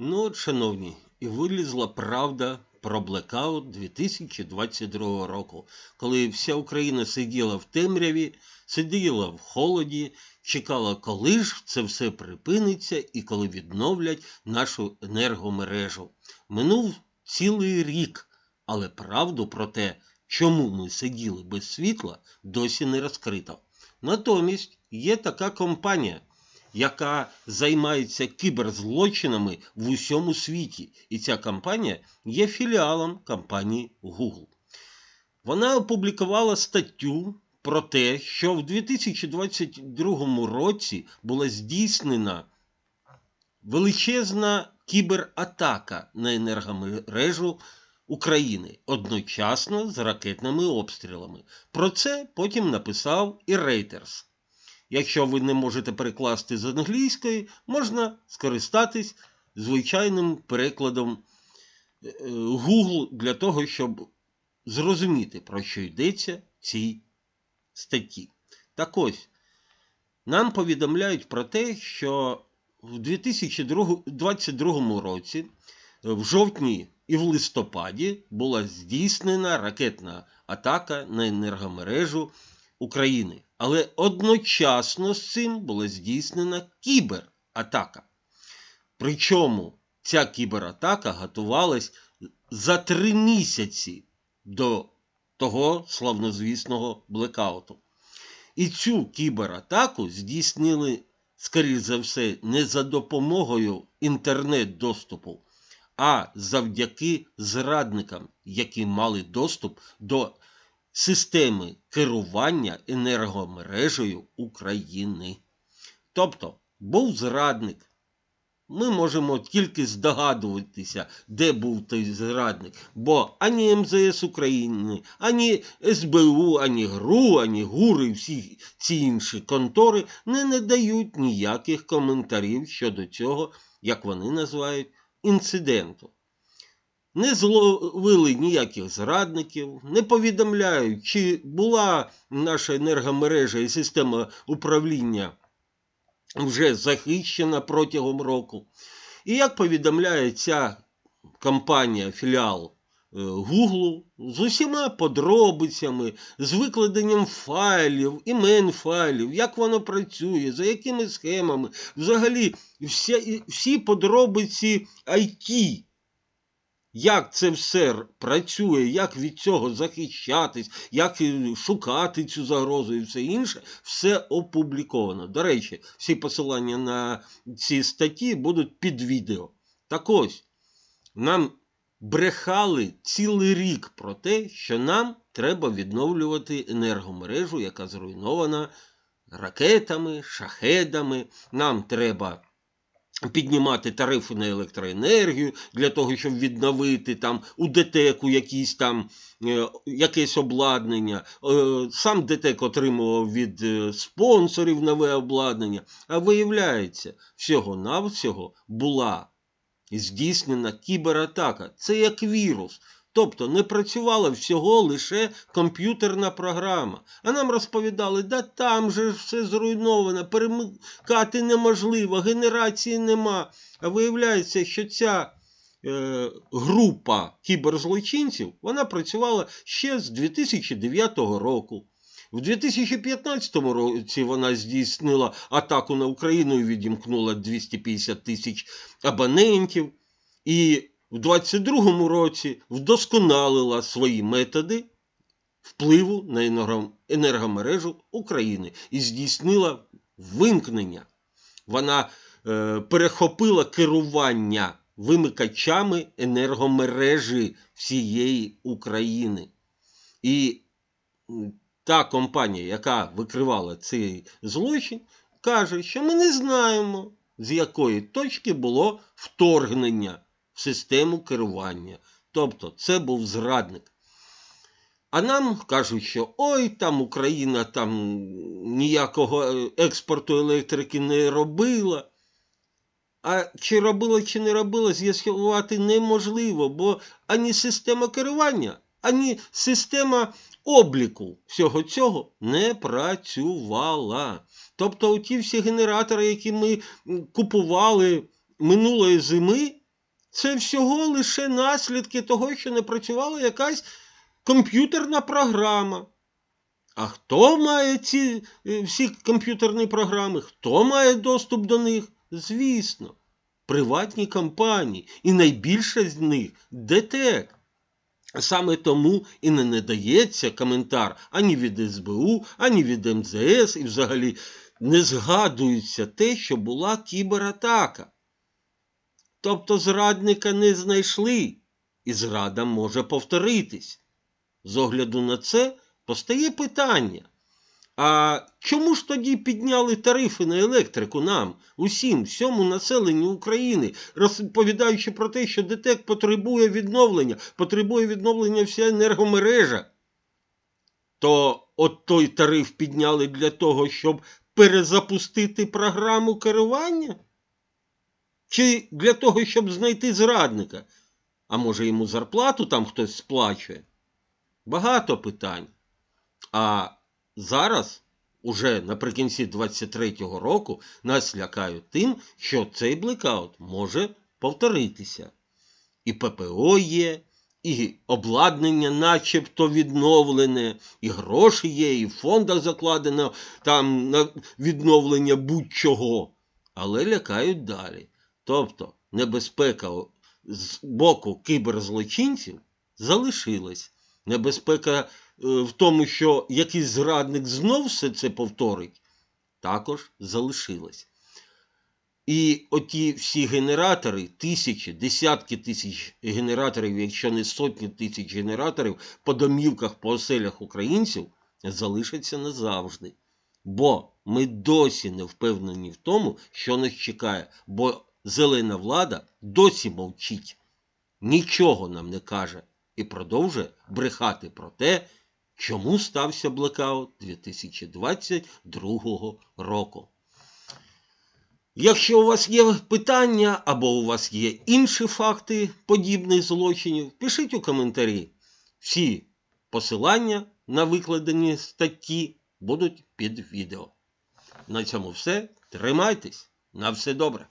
Ну, от, шановні, і вилізла правда про блекаут 2022 року, коли вся Україна сиділа в темряві, сиділа в холоді, чекала, коли ж це все припиниться і коли відновлять нашу енергомережу. Минув цілий рік, але правду про те, чому ми сиділи без світла, досі не розкрито. Натомість є така компанія, яка займається кіберзлочинами в усьому світі. І ця компанія є філіалом компанії Google. Вона опублікувала статтю про те, що в 2022 році була здійснена величезна кібератака на енергомережу України одночасно з ракетними обстрілами. Про це потім написав і Reuters. Якщо ви не можете перекласти з англійської, можна скористатись звичайним перекладом е, Google для того, щоб зрозуміти, про що йдеться в цій статті. Так ось, нам повідомляють про те, що в 2022 році, в жовтні і в листопаді, була здійснена ракетна атака на енергомережу України. Але одночасно з цим була здійснена кібератака. Причому ця кібератака готувалась за три місяці до того славнозвісного блекауту. І цю кібератаку здійснили, скоріш за все, не за допомогою інтернет-доступу, а завдяки зрадникам, які мали доступ до системи керування енергомережею України. Тобто був зрадник. Ми можемо тільки здогадуватися, де був той зрадник, бо ані МЗС України, ані СБУ, ані ГРУ, ані ГУР і всі ці інші контори не надають ніяких коментарів щодо цього, як вони називають, інциденту. Не зловили ніяких зрадників, не повідомляють, чи була наша енергомережа і система управління вже захищена протягом року. І як повідомляє ця компанія філіал Google з усіма подробицями, з викладенням файлів, імен файлів, як воно працює, за якими схемами, взагалі всі, всі подробиці IT як це все працює, як від цього захищатись, як шукати цю загрозу і все інше, все опубліковано. До речі, всі посилання на ці статті будуть під відео. Так ось, нам брехали цілий рік про те, що нам треба відновлювати енергомережу, яка зруйнована ракетами, шахедами. Нам треба піднімати тарифи на електроенергію для того, щоб відновити там у ДТЕКу якісь там е, якесь обладнання. Е, сам ДТЕК отримував від е, спонсорів нове обладнання. А виявляється, всього-навсього була здійснена кібератака. Це як вірус. Тобто не працювала всього лише комп'ютерна програма. А нам розповідали, да там же все зруйновано, перемикати неможливо, генерації нема. А виявляється, що ця е, група кіберзлочинців вона працювала ще з 2009 року. В 2015 році вона здійснила атаку на Україну і відімкнула 250 тисяч абонентів. І в 22-му році вдосконалила свої методи впливу на енергомережу України і здійснила вимкнення. Вона е, перехопила керування вимикачами енергомережі всієї України. І та компанія, яка викривала цей злочин, каже, що ми не знаємо, з якої точки було вторгнення систему керування. Тобто це був зрадник. А нам кажуть, що ой, там Україна там ніякого е, експорту електрики не робила. А чи робила, чи не робила, з'ясувати неможливо, бо ані система керування, ані система обліку всього цього не працювала. Тобто ті всі генератори, які ми купували минулої зими, це всього лише наслідки того, що не працювала якась комп'ютерна програма. А хто має ці е, всі комп'ютерні програми? Хто має доступ до них? Звісно, приватні компанії. І найбільше з них ДТЕК. Саме тому і не надається коментар ані від СБУ, ані від МЗС, і взагалі не згадується те, що була кібератака. Тобто зрадника не знайшли, і зрада може повторитись. З огляду на це постає питання. А чому ж тоді підняли тарифи на електрику нам, усім, всьому населенню України, розповідаючи про те, що ДТЕК потребує відновлення, потребує відновлення вся енергомережа? То от той тариф підняли для того, щоб перезапустити програму керування? Чи для того, щоб знайти зрадника? А може йому зарплату там хтось сплачує? Багато питань. А зараз, уже наприкінці 23-го року, нас лякають тим, що цей блекаут може повторитися. І ППО є, і обладнання начебто відновлене, і гроші є, і в фондах закладено там на відновлення будь-чого. Але лякають далі. Тобто небезпека з боку кіберзлочинців залишилась. Небезпека е, в тому, що якийсь зрадник знов все це повторить, також залишилась. І оті всі генератори, тисячі, десятки тисяч генераторів, якщо не сотні тисяч генераторів по домівках, по оселях українців, залишаться назавжди. Бо ми досі не впевнені в тому, що нас чекає, бо зелена влада досі мовчить, нічого нам не каже і продовжує брехати про те, чому стався блекаут 2022 року. Якщо у вас є питання або у вас є інші факти подібних злочинів, пишіть у коментарі. Всі посилання на викладені статті будуть під відео. На цьому все. Тримайтесь. На все добре.